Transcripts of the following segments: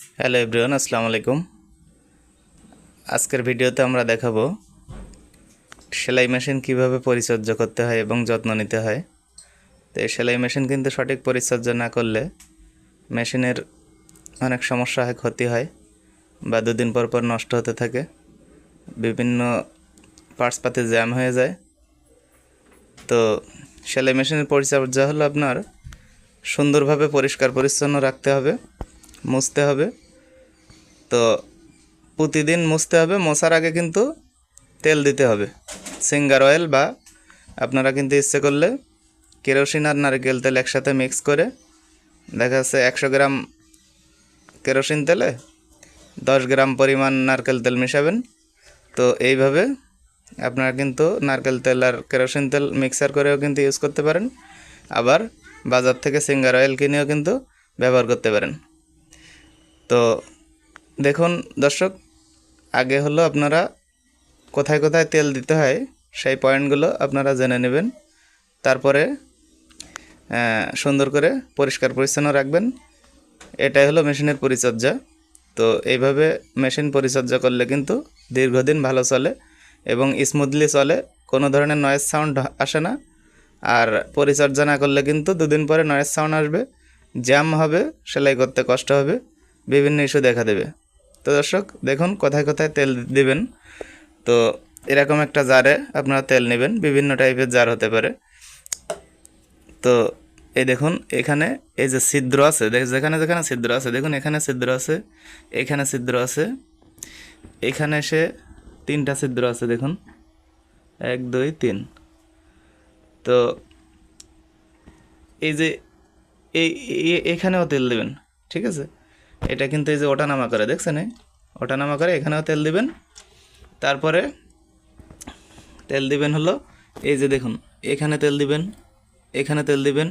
Hello everyone, আসসালামু আলাইকুম। আজকের ভিডিওতে আমরা দেখাবো সেলাই মেশিন কীভাবে পরিচর্যা করতে হয় এবং যত্ন নিতে হয়। তো এই সেলাই মেশিন কিন্তু সঠিক পরিচর্যা না করলে মেশিনের অনেক সমস্যা হয়, ক্ষতি হয় বা দুদিন পর পর নষ্ট হতে থাকে। বিভিন্ন পার্টস পাতে জ্যাম হয়ে যায়। তো সেলাই মেশিনের পরিচর্যা হলো আপনার সুন্দরভাবে পরিষ্কার পরিচ্ছন্ন রাখতে হবে। মুছতে হবে। তো প্রতিদিন মুছতে হবে, মশার আগে কিন্তু তেল দিতে হবে। সিঙ্গার অয়েল বা আপনারা কিন্তু ইচ্ছে করলে কেরোসিন আর নারকেল তেল একসাথে মিক্স করে, দেখা যাচ্ছে একশো গ্রাম কেরোসিন তেলে দশ গ্রাম পরিমাণ নারকেল তেল মেশাবেন। তো এইভাবে আপনারা কিন্তু নারকেল তেল আর কেরোসিন তেল মিক্সার করেও কিন্তু ইউজ করতে পারেন। আবার বাজার থেকে সিঙ্গার অয়েল কিনেও কিন্তু ব্যবহার করতে পারেন। তো দেখুন দর্শক, আগে হলো আপনারা কোথায় কোথায় তেল দিতে হয় সেই পয়েন্টগুলো আপনারা জেনে নেবেন। তারপরে সুন্দর করে পরিষ্কার পরিচ্ছন্ন রাখবেন। এটাই হলো মেশিনের পরিচর্যা। তো এইভাবে মেশিন পরিচর্যা করলে কিন্তু দীর্ঘদিন ভালো চলে এবং স্মুথলি চলে, কোনো ধরনের নয়েজ সাউন্ড আসে না। আর পরিচর্যা না করলে কিন্তু দুদিন পরে নয়েজ সাউন্ড আসবে জ্যাম হবে, সেলাই করতে কষ্ট হবে। বিভিন্ন ইস্যু দেখা দেবে। তো দর্শক, দেখুন, কোথায় কোথায় তেল দিবেন। তো এরকম একটা জারে আপনারা তেল নেবেন, বিভিন্ন টাইপের জার হতে পারে। তো এই দেখুন, এখানে এই যে ছিদ্র আছে যেখানে যেখানে ছিদ্র আছে, দেখুন, এখানে ছিদ্র আছে, এখানে ছিদ্র আছে, এখানে সে তিনটা ছিদ্র আছে, দেখুন। এক, দুই, তিন। তো এই যে এই- এখানেও তেল দেবেন, ঠিক আছে? এটা কিন্তু এই যে ওঠানামা করে, দেখছেন? ওঠানামা করে, এখানেও তেল দিবেন। তারপরে তেল দিবেন হলো, এই যে দেখুন, এখানে তেল দিবেন, এখানে তেল দিবেন।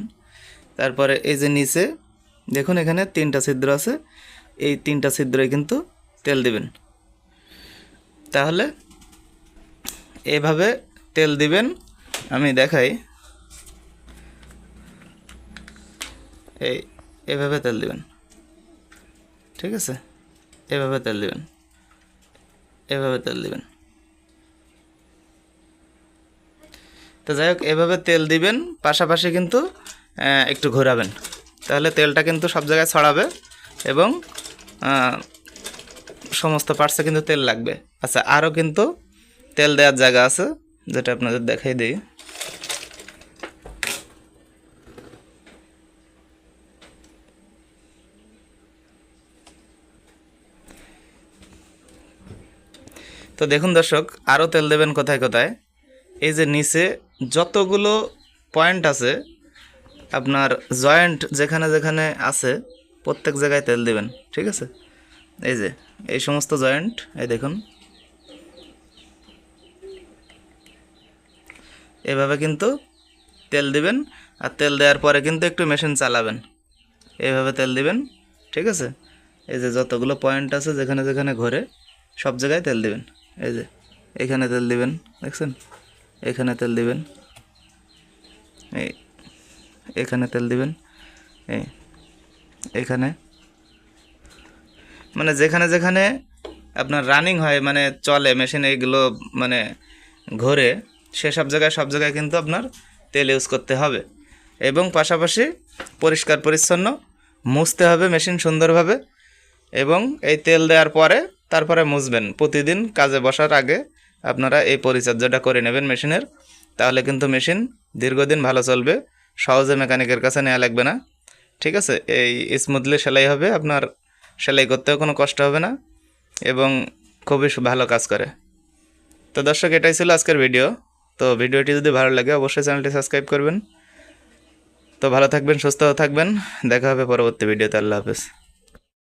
তারপরে এই যে নিচে, দেখুন, এখানে তিনটা ছিদ্র আছে। এই তিনটা ছিদ্রে কিন্তু তেল দিবেন। তাহলে এভাবে তেল দিবেন, আমি দেখাই। এই, এভাবে তেল দিবেন। ঠিক আছে? এভাবে তেল দেবেন। এভাবে তেল দিবেন। তো যাই হোক, এভাবে তেল দিবেন, পাশাপাশি কিন্তু একটু ঘোরাবেন। তাহলে তেলটা কিন্তু সব জায়গায় ছড়াবে এবং সমস্ত পার্টসে কিন্তু তেল লাগবে। আচ্ছা আরও কিন্তু তেল দেওয়ার জায়গা আছে, যেটা আপনাদের দেখাই দিই। তো দেখুন দর্শক আরও তেল দেবেন কোথায় কোথায়। এই যে নিচে যতগুলো পয়েন্ট আছে, আপনার জয়েন্ট যেখানে যেখানে আছে, প্রত্যেক জায়গায় তেল দেবেন, ঠিক আছে? এই যে, এই সমস্ত জয়েন্ট, এই দেখুন। এভাবে কিন্তু তেল দিবেন, আর তেল দেওয়ার পরে কিন্তু একটু মেশিন চালাবেন। এইভাবে তেল দিবেন, ঠিক আছে? এই যে যতগুলো পয়েন্ট আছে যেখানে যেখানে ঘোরে, সব জায়গায় তেল দিবেন। এই যে, এখানে তেল দিবেন, দেখছেন? এখানে তেল দিবেন। এই, এখানে তেল দিবেন। এই, এখানে। মানে যেখানে যেখানে আপনার রানিং হয় মানে চলে মেশিন এইগুলো মানে ঘোরে, সেসব জায়গায় সব জায়গায় কিন্তু আপনার তেল ইউজ করতে হবে। এবং পাশাপাশি পরিষ্কার, পরিচ্ছন্ন মুছতে হবে মেশিন সুন্দরভাবে। এবং এই তেল দেওয়ার পরে তারপরে মুছবেন। প্রতিদিন কাজে বসার আগে আপনারা এই পরিচর্যাটা করে নেবেন মেশিনের। তাহলে কিন্তু মেশিন দীর্ঘদিন ভালো চলবে, সহজে মেকানিকের কাছে নেওয়া লাগবে না। ঠিক আছে? এই স্মুথলি সেলাই হবে, আপনার সেলাই করতেও কোনো কষ্ট হবে না এবং খুবই ভালো কাজ করে। তো দর্শক, এটাই ছিল আজকের ভিডিও তো ভিডিওটি যদি ভালো লাগে, অবশ্যই চ্যানেলটি সাবস্ক্রাইব করবেন। তো ভালো থাকবেন সুস্থ থাকবেন। দেখা হবে পরবর্তী ভিডিওতে আল্লাহ হাফেজ।